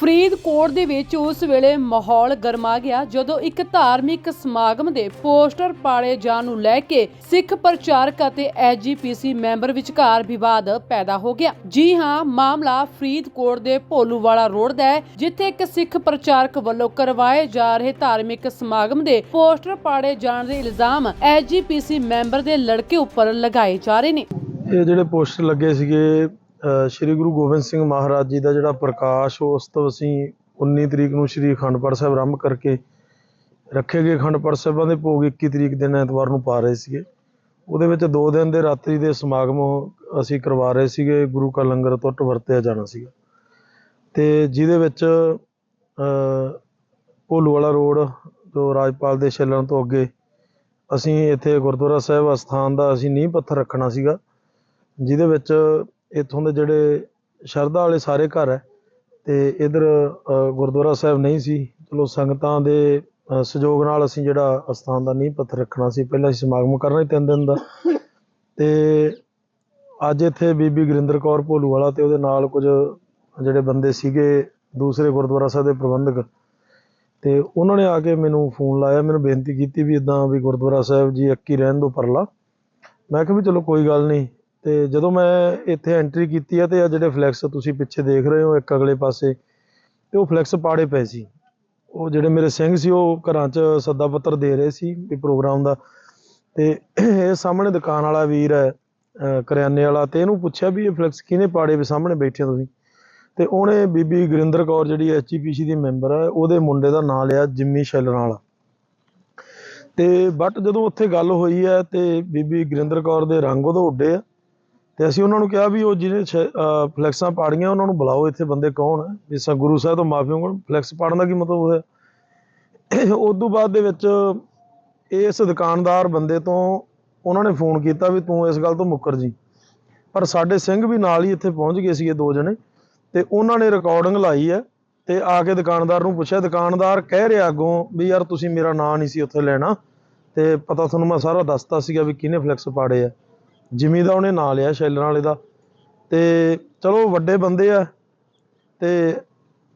ਫਰੀਦਕੋਟ ਦੇ ਵਿੱਚ ਉਸ ਵੇਲੇ ਮਾਹੌਲ ਗਰਮਾ ਗਿਆ ਜਦੋਂ ਇੱਕ ਧਾਰਮਿਕ ਸਮਾਗਮ ਦੇ ਪੋਸਟਰ ਪਾੜੇ ਜਾਣ ਨੂੰ ਲੈ ਕੇ ਸਿੱਖ ਪ੍ਰਚਾਰਕ ਅਤੇ ਐਜੀਪੀਸੀ ਮੈਂਬਰ ਵਿਚਕਾਰ ਵਿਵਾਦ ਪੈਦਾ ਹੋ ਗਿਆ। ਜੀ ਹਾਂ, ਮਾਮਲਾ ਫਰੀਦਕੋਟ ਦੇ ਭੋਲੂਵਾਲਾ ਰੋਡ ਦਾ ਹੈ, ਜਿੱਥੇ ਇੱਕ ਸਿੱਖ ਪ੍ਰਚਾਰਕ ਵੱਲੋਂ ਕਰਵਾਏ ਜਾ ਰਹੇ ਧਾਰਮਿਕ ਸਮਾਗਮ ਦੇ ਪੋਸਟਰ ਪਾੜੇ ਜਾਣ ਦੇ ਇਲਜ਼ਾਮ ਐਜੀਪੀਸੀ ਮੈਂਬਰ ਦੇ ਲੜਕੇ ਉੱਪਰ ਲਗਾਏ ਜਾ ਰਹੇ ਨੇ। ਇਹ ਜਿਹੜੇ ਪੋਸਟਰ ਲੱਗੇ ਸੀਗੇ ਸ਼੍ਰੀ ਗੁਰੂ ਗੋਬਿੰਦ ਸਿੰਘ ਮਹਾਰਾਜ ਜੀ ਦਾ ਜਿਹੜਾ ਪ੍ਰਕਾਸ਼ ਉਸ ਤੋਂ ਅਸੀਂ 19 ਤਰੀਕ ਨੂੰ ਸ਼੍ਰੀ ਅਖੰਡ ਪਾਠ ਸਾਹਿਬ ਆਰੰਭ ਕਰਕੇ ਰੱਖੇ ਗਏ ਅਖੰਡ ਪਾਠ ਸਾਹਿਬਾਂ ਦੇ ਭੋਗ 21 ਤਰੀਕ ਦਿਨ ਐਤਵਾਰ ਨੂੰ ਪਾ ਰਹੇ ਸੀਗੇ। ਉਹਦੇ ਵਿੱਚ 2 ਦਿਨ ਦੇ ਰਾਤਰੀ ਦੇ ਸਮਾਗਮ ਅਸੀਂ ਕਰਵਾ ਰਹੇ ਸੀਗੇ, ਗੁਰੂ ਕਾ ਲੰਗਰ ਟੁੱਟ ਵਰਤਿਆ ਜਾਣਾ ਸੀਗਾ। ਤੇ ਜਿਹਦੇ ਵਿੱਚ ਭੋਲੂ ਵਾਲਾ ਰੋਡ ਜੋ ਰਾਜਪਾਲ ਦੇ ਛੱਲਣ ਤੋਂ ਅੱਗੇ ਅਸੀਂ ਇੱਥੇ ਗੁਰਦੁਆਰਾ ਸਾਹਿਬ ਅਸਥਾਨ ਦਾ ਅਸੀਂ ਨੀਂਹ ਪੱਥਰ ਰੱਖਣਾ ਸੀਗਾ, ਜਿਹਦੇ ਵਿੱਚ ਇੱਥੋਂ ਦੇ ਜਿਹੜੇ ਸ਼ਰਧਾ ਵਾਲੇ ਸਾਰੇ ਘਰ ਹੈ ਤੇ ਇਧਰ ਗੁਰਦੁਆਰਾ ਸਾਹਿਬ ਨਹੀਂ ਸੀ। ਚਲੋ ਸੰਗਤਾਂ ਦੇ ਸਹਿਯੋਗ ਨਾਲ ਅਸੀਂ ਜਿਹੜਾ ਅਸਥਾਨ ਦਾ ਨੀਂਹ ਪੱਥਰ ਰੱਖਣਾ ਸੀ, ਪਹਿਲਾਂ ਅਸੀਂ ਸਮਾਗਮ ਕਰਨਾ ਸੀ ਤਿੰਨ ਦਿਨ ਦਾ। ਤੇ ਅੱਜ ਇੱਥੇ ਬੀਬੀ ਗੁਰਿੰਦਰ ਕੌਰ ਭੋਲੂ ਵਾਲਾ ਤੇ ਉਹਦੇ ਨਾਲ ਕੁਝ ਜਿਹੜੇ ਬੰਦੇ ਸੀਗੇ, ਦੂਸਰੇ ਗੁਰਦੁਆਰਾ ਸਾਹਿਬ ਦੇ ਪ੍ਰਬੰਧਕ। ਤੇ ਉਹਨਾਂ ਨੇ ਆ ਕੇ ਮੈਨੂੰ ਫੋਨ ਲਾਇਆ, ਮੈਨੂੰ ਬੇਨਤੀ ਕੀਤੀ ਵੀ ਇਦਾਂ ਵੀ ਗੁਰਦੁਆਰਾ ਸਾਹਿਬ ਜੀ ਅੱਕੀ ਰਹਿਣ ਦੋ ਪਰਲਾ। ਮੈਂ ਕਿਹਾ ਵੀ ਚਲੋ ਕੋਈ ਗੱਲ ਨਹੀਂ ਤੇ ਜਦੋਂ ਮੈਂ ਇੱਥੇ ਐਂਟਰੀ ਕੀਤੀ ਹੈ ਤੇ ਆ ਜਿਹੜੇ ਫਲੈਕਸ ਤੁਸੀਂ ਪਿੱਛੇ ਦੇਖ ਰਹੇ ਹੋ ਇੱਕ ਅਗਲੇ ਪਾਸੇ, ਤੇ ਉਹ ਫਲੈਕਸ ਪਾੜੇ ਪਏ ਸੀ। ਉਹ ਜਿਹੜੇ ਮੇਰੇ ਸਿੰਘ ਸੀ, ਉਹ ਘਰਾਂ 'ਚ ਸੱਦਾ ਪੱਤਰ ਦੇ ਰਹੇ ਸੀ ਵੀ ਪ੍ਰੋਗਰਾਮ ਦਾ। ਤੇ ਇਹ ਸਾਹਮਣੇ ਦੁਕਾਨ ਵਾਲਾ ਵੀਰ ਹੈ ਕਰਿਆਨੇ ਵਾਲਾ, ਤੇ ਇਹਨੂੰ ਪੁੱਛਿਆ ਵੀ ਇਹ ਫਲੈਕਸ ਕਿਹਨੇ ਪਾੜੇ ਵੀ ਸਾਹਮਣੇ ਬੈਠੇ ਹੋ ਤੁਸੀਂ? ਤੇ ਉਹਨੇ ਬੀਬੀ ਗੁਰਿੰਦਰ ਕੌਰ, ਜਿਹੜੀ ਐਚਪੀਸੀ ਦੀ ਮੈਂਬਰ ਹੈ, ਉਹਦੇ ਮੁੰਡੇ ਦਾ ਨਾਂ ਲਿਆ ਜਿੰਮੀ ਸ਼ੈਲਰ ਵਾਲਾ। ਤੇ ਬਟ ਜਦੋਂ ਉੱਥੇ ਗੱਲ ਹੋਈ ਹੈ ਤੇ ਬੀਬੀ ਗੁਰਿੰਦਰ ਕੌਰ ਦੇ ਰੰਗ ਉਹਦੇ ਉੱਡੇ ਆ। ਤੇ ਅਸੀਂ ਉਹਨਾਂ ਨੂੰ ਕਿਹਾ ਵੀ ਉਹ ਜਿਹਨੇ ਛ- ਫਲੈਕਸਾਂ ਪਾੜੀਆਂ, ਉਹਨਾਂ ਨੂੰ ਬੁਲਾਓ ਇੱਥੇ ਬੰਦੇ ਕੌਣ ਹੈ? ਵੀ ਸਾ ਗੁਰੂ ਸਾਹਿਬ ਤੋਂ ਮਾਫੀ ਮੰਗਣ ਫਲੈਕਸ ਪਾੜਨ ਦਾ ਕੀ ਮਤਲਬ ਹੋਇਆ? ਉਸ ਤੋਂ ਬਾਅਦ ਦੇ ਵਿੱਚ ਇਸ ਦੁਕਾਨਦਾਰ ਬੰਦੇ ਤੋਂ ਉਹਨਾਂ ਨੇ ਫੋਨ ਕੀਤਾ ਵੀ ਤੂੰ ਇਸ ਗੱਲ ਤੋਂ ਮੁੱਕਰ ਜੀ। ਪਰ ਸਾਡੇ ਸਿੰਘ ਵੀ ਨਾਲ ਹੀ ਇੱਥੇ ਪਹੁੰਚ ਗਏ ਸੀਗੇ ਦੋ ਜਣੇ ਤੇ ਉਹਨਾਂ ਨੇ ਰਿਕਾਰਡਿੰਗ ਲਾਈ ਹੈ ਤੇ ਆ ਕੇ ਦੁਕਾਨਦਾਰ ਨੂੰ ਪੁੱਛਿਆ, ਦੁਕਾਨਦਾਰ ਕਹਿ ਰਿਹਾ ਅੱਗੋਂ ਵੀ ਯਾਰ ਤੁਸੀਂ ਮੇਰਾ ਨਾਂ ਨਹੀਂ ਸੀ ਉੱਥੇ ਲੈਣਾ ਤੇ ਪਤਾ ਤੁਹਾਨੂੰ ਮੈਂ ਸਾਰਾ ਦੱਸਤਾ ਸੀਗਾ ਵੀ ਕਿਹਨੇ ਫਲੈਕਸ ਪਾੜੇ ਆ। ਜਿਮੀ ਦਾ ਉਹਨੇ ਨਾਂ ਲਿਆ ਸ਼ੈਲਰ ਵਾਲੇ ਦਾ। ਤੇ ਚਲੋ ਵੱਡੇ ਬੰਦੇ ਆ। ਤੇ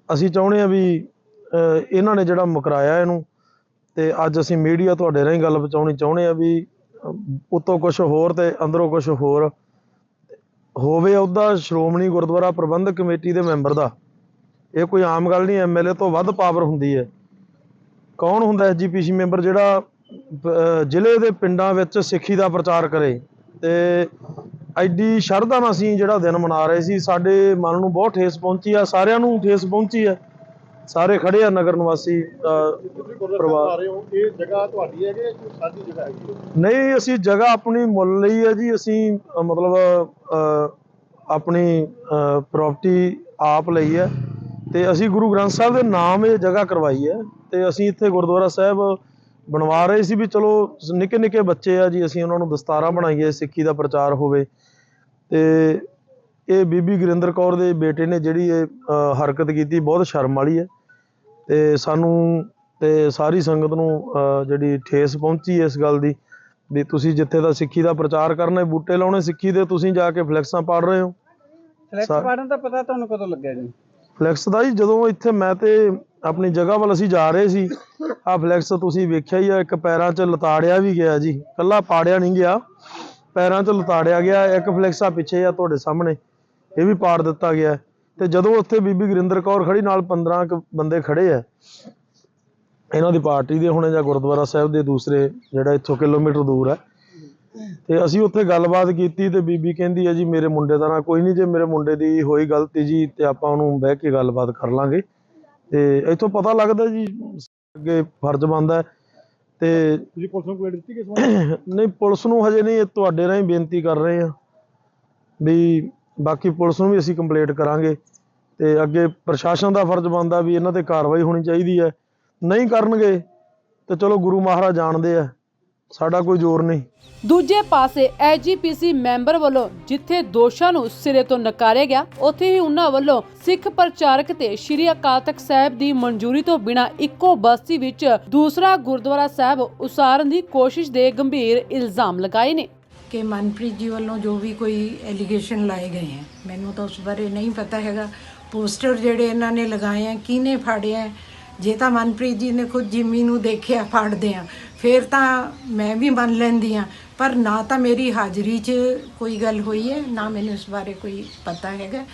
ਅਸੀਂ ਚਾਹੁੰਦੇ ਆ ਵੀ ਇਹਨਾਂ ਨੇ ਜਿਹੜਾ ਮੁਕਰਾਇਆ ਇਹਨੂੰ ਤੇ ਅੱਜ ਅਸੀਂ ਮੀਡੀਆ ਤੁਹਾਡੇ ਰਾਹੀਂ ਗੱਲ ਪਹੁੰਚਾਉਣੀ ਚਾਹੁੰਦੇ ਆ ਵੀ ਅਹ, ਉੱਤੋਂ ਕੁਝ ਹੋਰ ਤੇ ਅੰਦਰੋਂ ਕੁਝ ਹੋਰ। ਹੋਵੇ ਉਹਦਾ ਸ਼੍ਰੋਮਣੀ ਗੁਰਦੁਆਰਾ ਪ੍ਰਬੰਧਕ ਕਮੇਟੀ ਦੇ ਮੈਂਬਰ ਦਾ। ਇਹ ਕੋਈ ਆਮ ਗੱਲ ਨਹੀਂ ਐਮਐਲਏ ਤੋਂ ਵੱਧ ਪਾਵਰ ਹੁੰਦੀ ਹੈ। ਕੌਣ ਹੁੰਦਾ ਐਸਜੀਪੀਸੀ ਮੈਂਬਰ ਜਿਹੜਾ ਜ਼ਿਲ੍ਹੇ ਦੇ ਪਿੰਡਾਂ ਵਿੱਚ ਸਿੱਖੀ ਦਾ ਪ੍ਰਚਾਰ ਕਰੇ? ਤੇ ਐਡੀ ਸ਼ਰਧਾ ਨਾਲ ਅਸੀਂ ਜਿਹੜਾ ਦਿਨ ਮਨਾ ਰਹੇ ਸੀ, ਸਾਡੇ ਮਨ ਨੂੰ ਬਹੁਤ ਠੇਸ ਪਹੁੰਚੀ ਆ, ਸਾਰਿਆਂ ਨੂੰ ਠੇਸ ਪਹੁੰਚੀ ਆ। ਸਾਰੇ ਖੜੇ ਆ ਨਗਰ ਨਿਵਾਸੀ ਪਰਿਵਾਰ। ਇਹ ਜਗ੍ਹਾ ਤੁਹਾਡੀ ਹੈ ਕਿ ਸਾਡੀ ਜਗ੍ਹਾ ਹੈਗੀ ਨਹੀਂ, ਅਸੀਂ ਜਗ੍ਹਾ ਆਪਣੀ ਮੁੱਲ ਲਈ ਹੈ ਜੀ, ਅਸੀਂ ਮਤਲਬ ਆਪਣੀ ਪ੍ਰਾਪਰਟੀ ਆਪ ਲਈ ਹੈ ਤੇ ਅਸੀਂ ਗੁਰੂ ਗ੍ਰੰਥ ਸਾਹਿਬ ਦੇ ਨਾਮ ਇਹ ਜਗ੍ਹਾ ਕਰਵਾਈ ਹੈ ਤੇ ਅਸੀਂ ਇੱਥੇ ਗੁਰਦੁਆਰਾ ਸਾਹਿਬ ਬਣਵਾ ਰਹੇ ਸੀ ਵੀ ਚਲੋ ਨਿੱਕੇ ਨਿੱਕੇ ਬੱਚੇ ਆ ਜੀ ਅਸੀਂ ਉਹਨਾਂ ਨੂੰ ਦਸਤਾਰਾਂ ਬਣਾਈਏ ਸਿੱਖੀ ਦਾ ਪ੍ਰਚਾਰ ਹੋਵੇ। ਤੇ ਇਹ ਬੀਬੀ ਗੁਰਿੰਦਰ ਕੌਰ ਦੇ ਬੇਟੇ ਨੇ ਜਿਹੜੀ ਇਹ ਹਰਕਤ ਕੀਤੀ ਬਹੁਤ ਸ਼ਰਮ ਵਾਲੀ ਹੈ। ਤੇ ਸਾਨੂੰ ਤੇ ਸਾਰੀ ਸੰਗਤ ਨੂੰ ਜਿਹੜੀ ਠੇਸ ਪਹੁੰਚੀ ਇਸ ਗੱਲ ਦੀ ਵੀ ਤੁਸੀਂ ਜਿੱਥੇ ਦਾ ਸਿੱਖੀ ਦਾ ਪ੍ਰਚਾਰ ਕਰਨਾ ਬੂਟੇ ਲਾਉਣੇ ਸਿੱਖੀ ਦੇ ਤੁਸੀਂ ਜਾ ਕੇ ਫਲੈਕਸਾਂ ਪਾੜ ਰਹੇ ਹੋ। ਫਲੈਕਸ ਪਾੜਨ ਦਾ ਪਤਾ ਤੁਹਾਨੂੰ ਕਦੋਂ ਲੱਗਿਆ ਜੀ? ਫਲੈਕਸ ਦਾ ਜੀ ਜਦੋਂ ਇੱਥੇ ਮੈਂ ਤੇ ਆਪਣੀ ਜਗ੍ਹਾ ਵੱਲ ਅਸੀਂ ਜਾ ਰਹੇ ਸੀ। ਆ ਫਲੈਕਸ ਤੁਸੀਂ ਵੇਖਿਆ ਹੀ ਆ, ਇੱਕ ਪੈਰਾਂ 'ਚ ਲਤਾੜਿਆ ਵੀ ਗਿਆ ਜੀ। ਕੱਲਾ ਪਾੜਿਆ ਨਹੀਂ ਗਿਆ। ਪੈਰਾਂ 'ਚ ਲਤਾੜਿਆ ਗਿਆ, ਇੱਕ ਫਲੈਕਸ ਆ ਪਿੱਛੇ ਆ ਤੁਹਾਡੇ ਸਾਹਮਣੇ। ਇਹ ਵੀ ਪਾੜ ਦਿੱਤਾ ਗਿਆ। ਤੇ ਜਦੋਂ ਉੱਥੇ ਬੀਬੀ ਗੁਰਿੰਦਰ ਕੌਰ ਖੜੀ ਨਾਲ 15 ਕੁ ਬੰਦੇ ਖੜੇ ਆ। ਇਹਨਾਂ ਦੀ ਪਾਰਟੀ ਦੇ ਹੁਣੇ ਜਾਂ ਗੁਰਦੁਆਰਾ ਸਾਹਿਬ ਦੇ ਦੂਸਰੇ, ਜਿਹੜਾ ਇੱਥੋਂ ਕਿਲੋਮੀਟਰ ਦੂਰ ਹੈ ਤੇ ਅਸੀਂ ਉੱਥੇ ਗੱਲਬਾਤ ਕੀਤੀ ਤੇ ਬੀਬੀ ਕਹਿੰਦੀ ਹੈ ਜੀ, ਮੇਰੇ ਮੁੰਡੇ ਦਾ ਨਾ ਕੋਈ ਨਹੀਂ, ਜੇ ਮੇਰੇ ਮੁੰਡੇ ਦੀ ਹੋਈ ਗਲਤੀ ਜੀ, ਤੇ ਆਪਾਂ ਉਹਨੂੰ ਬਹਿ ਕੇ ਗੱਲਬਾਤ ਕਰ ਲਾਂਗੇ। ਤੇ ਇੱਥੋਂ ਪਤਾ ਲੱਗਦਾ ਜੀ ਅੱਗੇ ਫਰਜ਼ ਬਣਦਾ ਹੈ। ਤੇ ਤੁਸੀਂ ਪੁਲਿਸ ਨੂੰ ਕੰਪਲੇਂਟ ਦਿੱਤੀ ਕਿਸ ਵਾਰ ਨਹੀਂ ਪੁਲਿਸ ਨੂੰ ਹਜੇ ਨਹੀਂ ਇਹ ਤੁਹਾਡੇ ਰਾਹੀਂ ਬੇਨਤੀ ਕਰ ਰਹੇ ਆ ਵੀ ਬਾਕੀ ਪੁਲਿਸ ਨੂੰ ਵੀ ਅਸੀਂ ਕੰਪਲੇਂਟ ਕਰਾਂਗੇ ਤੇ ਅੱਗੇ ਪ੍ਰਸ਼ਾਸਨ ਦਾ ਫਰਜ਼ ਬਣਦਾ ਵੀ ਇਹਨਾਂ ਤੇ ਕਾਰਵਾਈ ਹੋਣੀ ਚਾਹੀਦੀ ਹੈ। ਨਹੀਂ ਕਰਨਗੇ ਤੇ ਚਲੋ ਗੁਰੂ ਮਹਾਰਾਜ ਜਾਣਦੇ ਆ। ਸਾਡਾ ਕੋਈ ਜ਼ੋਰ ਨਹੀਂ। ਦੂਜੇ ਪਾਸੇ ਐਜੀਪੀਸੀ ਮੈਂਬਰ ਵੱਲੋਂ ਜਿੱਥੇ ਦੋਸ਼ਾਂ ਨੂੰ ਸਿਰੇ ਤੋਂ ਨਕਾਰਿਆ ਗਿਆ ਉੱਥੇ ਹੀ ਉਹਨਾਂ ਵੱਲੋਂ ਸਿੱਖ ਪ੍ਰਚਾਰਕ ਤੇ ਸ਼੍ਰੀ ਅਕਾਲ ਤਖਤ ਸਾਹਿਬ ਦੀ ਮਨਜ਼ੂਰੀ ਤੋਂ ਬਿਨਾਂ ਇੱਕੋ ਬਸਤੀ ਵਿੱਚ ਦੂਸਰਾ ਗੁਰਦੁਆਰਾ ਸਾਹਿਬ ਉਸਾਰਨ ਦੀ ਕੋਸ਼ਿਸ਼ ਦੇ ਗੰਭੀਰ ਇਲਜ਼ਾਮ ਲਗਾਏ ਨੇ। ਕਿ ਮਨਪ੍ਰੀਤ ਜੀ ਵੱਲੋਂ ਜੋ ਵੀ ਕੋਈ ਐਲੀਗੇਸ਼ਨ ਲਾਏ ਗਏ ਹੈ ਮੈਨੂੰ ਤਾਂ ਉਸ ਬਾਰੇ ਨਹੀਂ ਪਤਾ ਹੈਗਾ। ਪੋਸਟਰ ਜਿਹੜੇ ਇਹਨਾਂ ਨੇ ਲਗਾਏ ਆ ਕਿਹਨੇ ਫਾੜੇ ਆ? ਜੇ ਤਾਂ ਮਨਪ੍ਰੀਤ ਜੀ ਨੇ ਖੁਦ ਜਿੰਮੀ ਨੂੰ ਦੇਖਿਆ ਫਾੜਦੇ ਆ। ਫਿਰ ਤਾਂ ਮੈਂ ਵੀ ਮੰਨ ਲੈਂਦੀ ਆ ਪਰ ਨਾ ਤਾਂ ਮੇਰੀ ਹਾਜ਼ਰੀ 'ਚ ਕੋਈ ਗੱਲ ਹੋਈ ਹੈ, ਨਾ ਮੈਨੂੰ ਇਸ ਬਾਰੇ ਕੋਈ ਪਤਾ ਹੈਗਾ।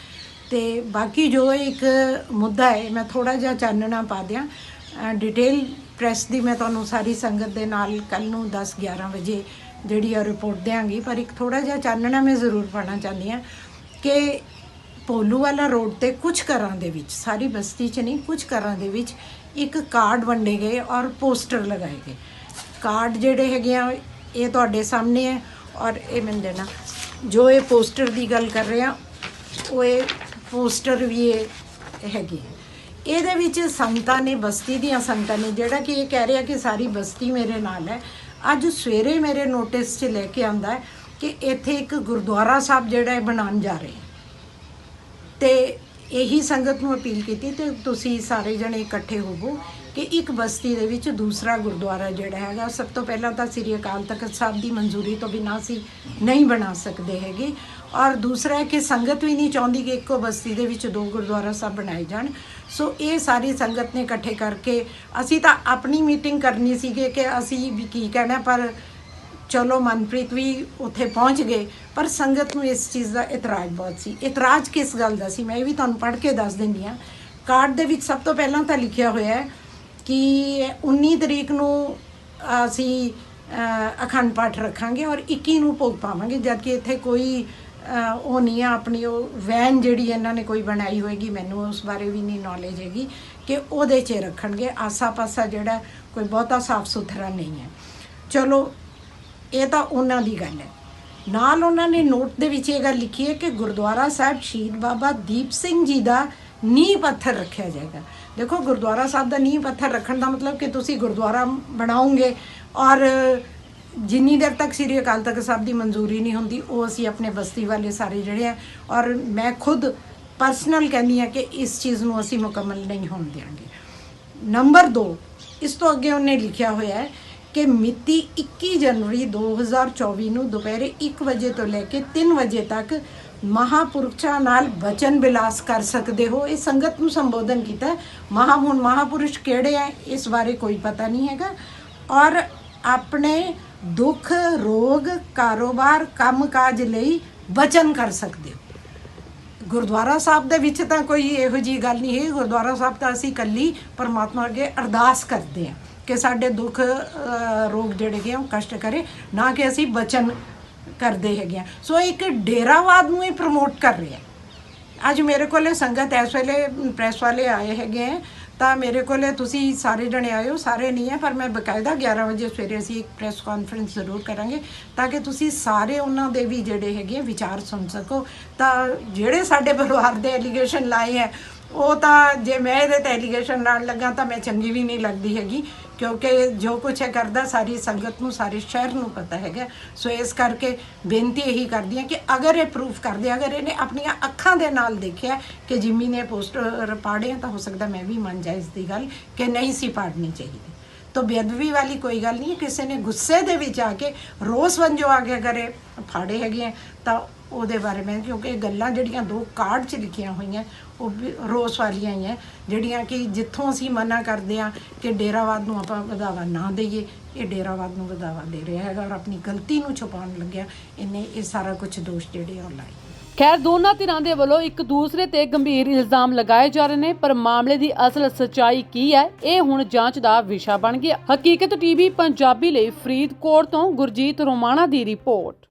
ਤੇ ਬਾਕੀ ਜੋ ਇੱਕ ਮੁੱਦਾ ਹੈ, ਮੈਂ ਥੋੜਾ ਜਿਹਾ ਚਾਨਣਾ ਪਾ ਦਿਆਂ। ਡਿਟੇਲ ਪ੍ਰੈਸ ਦੀ ਮੈਂ ਤੁਹਾਨੂੰ ਸਾਰੀ ਸੰਗਤ ਦੇ ਨਾਲ ਕੱਲ ਨੂੰ 10 11 ਵਜੇ ਜਿਹੜੀ ਆ ਰਿਪੋਰਟ ਦਿਆਂਗੀ। ਪਰ ਇੱਕ ਥੋੜਾ ਜਿਹਾ ਚਾਨਣਾ ਮੈਂ ਜ਼ਰੂਰ ਪਾਣਾ ਚਾਹੁੰਦੀ ਹਾਂ ਕਿ ਪੋਲੂ ਵਾਲਾ ਰੋਡ ਤੇ ਕੁਝ ਘਰਾਂ ਦੇ ਵਿੱਚ, ਸਾਰੀ ਬਸਤੀ 'ਚ ਨਹੀਂ ਕੁਝ ਘਰਾਂ ਦੇ ਵਿੱਚ ਇੱਕ ਕਾਰਡ ਵੰਡੇ ਗਏ ਔਰ ਪੋਸਟਰ ਲਗਾਏ ਗਏ। ਕਾਰਡ ਜਿਹੜੇ ਹੈਗੇ ਆ, ਇਹ ਤੁਹਾਡੇ ਸਾਹਮਣੇ ਹੈ ਔਰ ਇਹ ਮੈਨੂੰ ਦੇਣਾ। ਜੋ ਇਹ ਪੋਸਟਰ ਦੀ ਗੱਲ ਕਰ ਰਹੇ ਆ, ਉਹ ਇਹ ਪੋਸਟਰ ਵੀ ਇਹ ਹੈਗੇ ਆ। ਇਹਦੇ ਵਿੱਚ ਸੰਗਤਾਂ ਨੇ, ਬਸਤੀ ਦੀਆਂ ਸੰਗਤਾਂ ਨੇ, ਜਿਹੜਾ ਕਿ ਇਹ ਕਹਿ ਰਿਹਾ ਕਿ ਸਾਰੀ ਬਸਤੀ ਮੇਰੇ ਨਾਲ ਹੈ। ਅੱਜ ਸਵੇਰੇ ਮੇਰੇ ਨੋਟਿਸ 'ਚ ਲੈ ਕੇ ਆਂਦਾ ਹੈ ਕਿ ਇੱਥੇ ਇੱਕ ਗੁਰਦੁਆਰਾ ਸਾਹਿਬ ਜਿਹੜਾ ਹੈ ਬਣਾਉਣ ਜਾ ਰਹੇ ਹੈ ਤੇ ਇਹੀ ਸੰਗਤ ਨੂੰ ਅਪੀਲ ਕੀਤੀ ਤੇ ਤੁਸੀਂ ਸਾਰੇ ਜਣੇ ਇਕੱਠੇ ਹੋਵੋ ਕਿ ਇੱਕ ਬਸਤੀ ਦੇ ਵਿੱਚ ਦੂਸਰਾ ਗੁਰਦੁਆਰਾ ਜਿਹੜਾ ਹੈਗਾ, ਸਭ ਤੋਂ ਪਹਿਲਾਂ ਤਾਂ ਸ੍ਰੀ ਅਕਾਲ ਤਖਤ ਸਾਹਿਬ ਦੀ ਮਨਜ਼ੂਰੀ ਤੋਂ ਬਿਨਾਂ ਅਸੀਂ ਨਹੀਂ ਬਣਾ ਸਕਦੇ ਹੈਗੇ। ਔਰ ਦੂਸਰਾ ਹੈ ਕਿ ਸੰਗਤ ਵੀ ਨਹੀਂ ਚਾਹੁੰਦੀ ਕਿ ਇੱਕੋ ਬਸਤੀ ਦੇ ਵਿੱਚ ਦੋ ਗੁਰਦੁਆਰਾ ਸਾਹਿਬ ਬਣਾਏ ਜਾਣ। ਸੋ ਇਹ ਸਾਰੀ ਸੰਗਤ ਨੇ ਇਕੱਠੇ ਕਰਕੇ ਅਸੀਂ ਤਾਂ ਆਪਣੀ ਮੀਟਿੰਗ ਕਰਨੀ ਸੀਗੇ ਕਿ ਅਸੀਂ ਵੀ ਕੀ ਕਹਿਣਾ, ਪਰ ਚਲੋ ਮਨਪ੍ਰੀਤ ਵੀ ਉੱਥੇ ਪਹੁੰਚ ਗਏ, ਪਰ ਸੰਗਤ ਨੂੰ ਇਸ ਚੀਜ਼ ਦਾ ਇਤਰਾਜ਼ ਬਹੁਤ ਸੀ। ਇਤਰਾਜ਼ ਕਿਸ ਗੱਲ ਦਾ ਸੀ? ਮੈਂ ਇਹ ਵੀ ਤੁਹਾਨੂੰ ਪੜ੍ਹ ਕੇ ਦੱਸ ਦਿੰਦੀ ਹਾਂ। ਕਾਰਡ ਦੇ ਵਿੱਚ ਸਭ ਤੋਂ ਪਹਿਲਾਂ ਤਾਂ ਲਿਖਿਆ ਹੋਇਆ ਹੈ ਕਿ 19 ਤਰੀਕ ਨੂੰ ਅਸੀਂ ਅਖੰਡ ਪਾਠ ਰੱਖਾਂਗੇ ਔਰ 21 ਨੂੰ ਭੋਗ ਪਾਵਾਂਗੇ, ਜਦ ਕਿ ਇੱਥੇ ਕੋਈ ਉਹ ਨਹੀਂ ਆ, ਆਪਣੀ ਉਹ ਵੈਨ ਜਿਹੜੀ ਇਹਨਾਂ ਨੇ ਕੋਈ ਬਣਾਈ ਹੋਏਗੀ, ਮੈਨੂੰ ਉਸ ਬਾਰੇ ਵੀ ਨਹੀਂ ਨੌਲੇਜ ਹੈਗੀ ਕਿ ਉਹਦੇ 'ਚ ਰੱਖਣਗੇ। ਆਸਾ ਪਾਸਾ ਜਿਹੜਾ ਕੋਈ ਬਹੁਤਾ ਸਾਫ਼ ਸੁਥਰਾ ਨਹੀਂ ਹੈ। ਚਲੋ ਇਹ ਤਾਂ ਉਹਨਾਂ ਦੀ ਗੱਲ ਹੈ। ਨਾਲ ਉਹਨਾਂ ਨੇ ਨੋਟ ਦੇ ਵਿੱਚ ਇਹ ਗੱਲ ਲਿਖੀ ਹੈ ਕਿ ਗੁਰਦੁਆਰਾ ਸਾਹਿਬ ਸ਼ਹੀਦ ਬਾਬਾ ਦੀਪ ਸਿੰਘ ਜੀ ਦਾ ਨੀਂਹ ਪੱਥਰ ਰੱਖਿਆ ਜਾਏਗਾ। ਦੇਖੋ, ਗੁਰਦੁਆਰਾ ਸਾਹਿਬ ਦਾ ਨੀਂਹ ਪੱਥਰ ਰੱਖਣ ਦਾ ਮਤਲਬ ਕਿ ਤੁਸੀਂ ਗੁਰਦੁਆਰਾ ਬਣਾਓਗੇ ਔਰ ਜਿੰਨੀ ਦੇਰ ਤੱਕ ਸ੍ਰੀ ਅਕਾਲ ਤਖਤ ਸਾਹਿਬ ਦੀ ਮਨਜ਼ੂਰੀ ਨਹੀਂ ਹੁੰਦੀ, ਉਹ ਅਸੀਂ ਆਪਣੇ ਬਸਤੀ ਵਾਲੇ ਸਾਰੇ ਜਿਹੜੇ ਆ, ਔਰ ਮੈਂ ਖੁਦ ਪਰਸਨਲ ਕਹਿੰਦੀ ਆ ਕਿ ਇਸ ਚੀਜ਼ ਨੂੰ ਅਸੀਂ ਮੁਕੰਮਲ ਨਹੀਂ ਹੋਣ ਦੇਵਾਂਗੇ ਨੰਬਰ 2 ਇਸ ਤੋਂ ਅੱਗੇ ਉਹਨੇ ਲਿਖਿਆ ਹੋਇਆ ਹੈ ਕਿ ਮਿਤੀ 21 ਜਨਵਰੀ 2024 ਨੂੰ ਦੁਪਹਿਰੇ 1 ਵਜੇ ਤੋਂ ਲੈ ਕੇ 3 ਵਜੇ ਤੱਕ ਮਹਾਪੁਰਖਾਂ ਨਾਲ ਬਚਨ ਬਿਲਾਸ ਕਰ ਸਕਦੇ ਹੋ। ਇਹ ਸੰਗਤ ਨੂੰ ਸੰਬੋਧਨ ਕੀਤਾ ਹੈ। ਮਹਾ, ਹੁਣ ਮਹਾਪੁਰਸ਼ ਕਿਹੜੇ ਆ ਇਸ ਬਾਰੇ ਕੋਈ ਪਤਾ ਨਹੀਂ ਹੈਗਾ। ਔਰ ਆਪਣੇ ਦੁੱਖ, ਰੋਗ, ਕਾਰੋਬਾਰ, ਕੰਮਕਾਜ ਲਈ ਬਚਨ ਕਰ ਸਕਦੇ ਹੋ। ਗੁਰਦੁਆਰਾ ਸਾਹਿਬ ਦੇ ਵਿੱਚ ਤਾਂ ਕੋਈ ਇਹੋ ਜੀ ਗੱਲ ਨਹੀਂ ਹੈ। ਗੁਰਦੁਆਰਾ ਸਾਹਿਬ ਤਾਂ ਅਸੀਂ ਕੱਲੀ ਪਰਮਾਤਮਾ ਅੱਗੇ ਅਰਦਾਸ ਕਰਦੇ ਹਾਂ। ਕਿ ਸਾਡੇ ਦੁੱਖ ਰੋਗ ਜਿਹੜੇ ਹੈਗੇ ਆ, ਉਹ ਕਸ਼ਟ ਕਰੇ, ਨਾ ਕਿ ਅਸੀਂ ਬਚਨ ਕਰਦੇ ਹੈਗੇ ਆ। ਸੋ ਇੱਕ ਡੇਰਾਵਾਦ ਨੂੰ ਹੀ ਪ੍ਰਮੋਟ ਕਰ ਰਿਹਾ ਅੱਜ ਮੇਰੇ ਕੋਲੇ ਸੰਗਤ ਇਸ ਵੇਲੇ ਪ੍ਰੈਸ ਵਾਲੇ ਆਏ ਹੈਗੇ ਹੈ ਤਾਂ ਮੇਰੇ ਕੋਲੇ ਤੁਸੀਂ ਸਾਰੇ ਜਣੇ ਆਇਓ, ਸਾਰੇ ਨਹੀਂ ਹੈ, ਪਰ ਮੈਂ ਬਕਾਇਦਾ 11 ਵਜੇ ਸਵੇਰੇ ਅਸੀਂ ਇੱਕ ਪ੍ਰੈਸ ਕਾਨਫਰੰਸ ਜ਼ਰੂਰ ਕਰਾਂਗੇ, ਤਾਂ ਕਿ ਤੁਸੀਂ ਸਾਰੇ ਉਹਨਾਂ ਦੇ ਵੀ ਜਿਹੜੇ ਹੈਗੇ ਆ, ਵਿਚਾਰ ਸੁਣ ਸਕੋ। ਤਾਂ ਜਿਹੜੇ ਸਾਡੇ ਪਰਿਵਾਰ ਦੇ ਐਲੀਗੇਸ਼ਨ ਲਾਏ ਹੈ ਉਹ ਤਾਂ ਜੇ ਮੈਂ ਇਹਦੇ ਤੇ ਐਲੀਗੇਸ਼ਨ ਲਾਉਣ ਲੱਗਾ ਤਾਂ ਮੈਂ ਚੰਗੀ ਵੀ ਨਹੀਂ ਲੱਗਦੀ ਹੈਗੀ, ਕਿਉਂਕਿ ਜੋ ਕੁਛ ਇਹ ਕਰਦਾ ਸਾਰੀ ਸੰਗਤ ਨੂੰ, ਸਾਰੇ ਸ਼ਹਿਰ ਨੂੰ ਪਤਾ ਹੈਗਾ। ਸੋ ਇਸ ਕਰਕੇ ਬੇਨਤੀ ਇਹੀ ਕਰਦੀ ਹਾਂ ਕਿ ਅਗਰ ਇਹ ਪ੍ਰੂਫ ਕਰਦੇ ਅਗਰ ਇਹਨੇ ਆਪਣੀਆਂ ਅੱਖਾਂ ਦੇ ਨਾਲ ਦੇਖਿਆ ਕਿ ਜਿੰਮੀ ਨੇ ਪੋਸਟਰ ਪਾੜੇ ਤਾਂ ਹੋ ਸਕਦਾ ਮੈਂ ਵੀ ਮੰਨ ਜਾ ਇਸ ਦੀ ਗੱਲ ਕਿ ਨਹੀਂ ਸੀ ਪਾੜਨੀ ਚਾਹੀਦੀ। ਤਾਂ ਬੇਅਦਬੀ ਵਾਲੀ ਕੋਈ ਗੱਲ ਨਹੀਂ ਕਿਸੇ ਨੇ ਗੁੱਸੇ ਦੇ ਵਿੱਚ ਆ ਕੇ ਰੋਸ ਵੰਜੋ ਆ ਕੇ ਅਗਰ ਇਹ ਫਾੜੇ ਹੈਗੇ ਆ, ਤਾਂ ਉਹਦੇ ਬਾਰੇ ਮੈਂ ਕਿਉਂਕਿ ਇਹ ਗੱਲਾਂ ਜਿਹੜੀਆਂ ਦੋ ਕਾਰਡ 'ਚ ਲਿਖੀਆਂ ਹੋਈਆਂ, ਉਹ ਵੀ ਰੋਸ ਵਾਲੀਆਂ ਹੀ ਹੈ ਜਿਹੜੀਆਂ ਕਿ ਜਿੱਥੋਂ ਅਸੀਂ ਮਨਾ ਕਰਦੇ ਆ ਕਿ ਡੇਰਾਵਾਦ ਨੂੰ ਆਪਾਂ ਵਧਾਵਾ ਨਾ ਦਈਏ, ਇਹ ਡੇਰਾਵਾਦ ਨੂੰ ਵਧਾਵਾ ਦੇ ਰਿਹਾ ਹੈਗਾ ਔਰ ਆਪਣੀ ਗਲਤੀ ਨੂੰ ਛੁਪਾਉਣ ਲੱਗਿਆ, ਇਹਨੇ ਇਹ ਸਾਰਾ ਕੁਝ ਦੋਸ਼ ਜਿਹੜੇ ਆ ਉਹ ਲਾਏ। ਖੈਰ, ਦੋਨਾਂ ਧਿਰਾਂ ਦੇ ਵੱਲੋਂ ਇੱਕ ਦੂਸਰੇ ਤੇ ਗੰਭੀਰ ਇਲਜ਼ਾਮ ਲਗਾਏ ਜਾ ਰਹੇ ਨੇ, ਪਰ ਮਾਮਲੇ ਦੀ ਅਸਲ ਸਚਾਈ ਕੀ ਹੈ, ਇਹ ਹੁਣ ਜਾਂਚ ਦਾ ਵਿਸ਼ਾ ਬਣ ਗਿਆ। ਹਕੀਕਤ ਟੀਵੀ ਪੰਜਾਬੀ ਲਈ ਫਰੀਦਕੋਟ ਤੋਂ ਗੁਰਜੀਤ ਰੋਮਾਣਾ ਦੀ ਰਿਪੋਰਟ।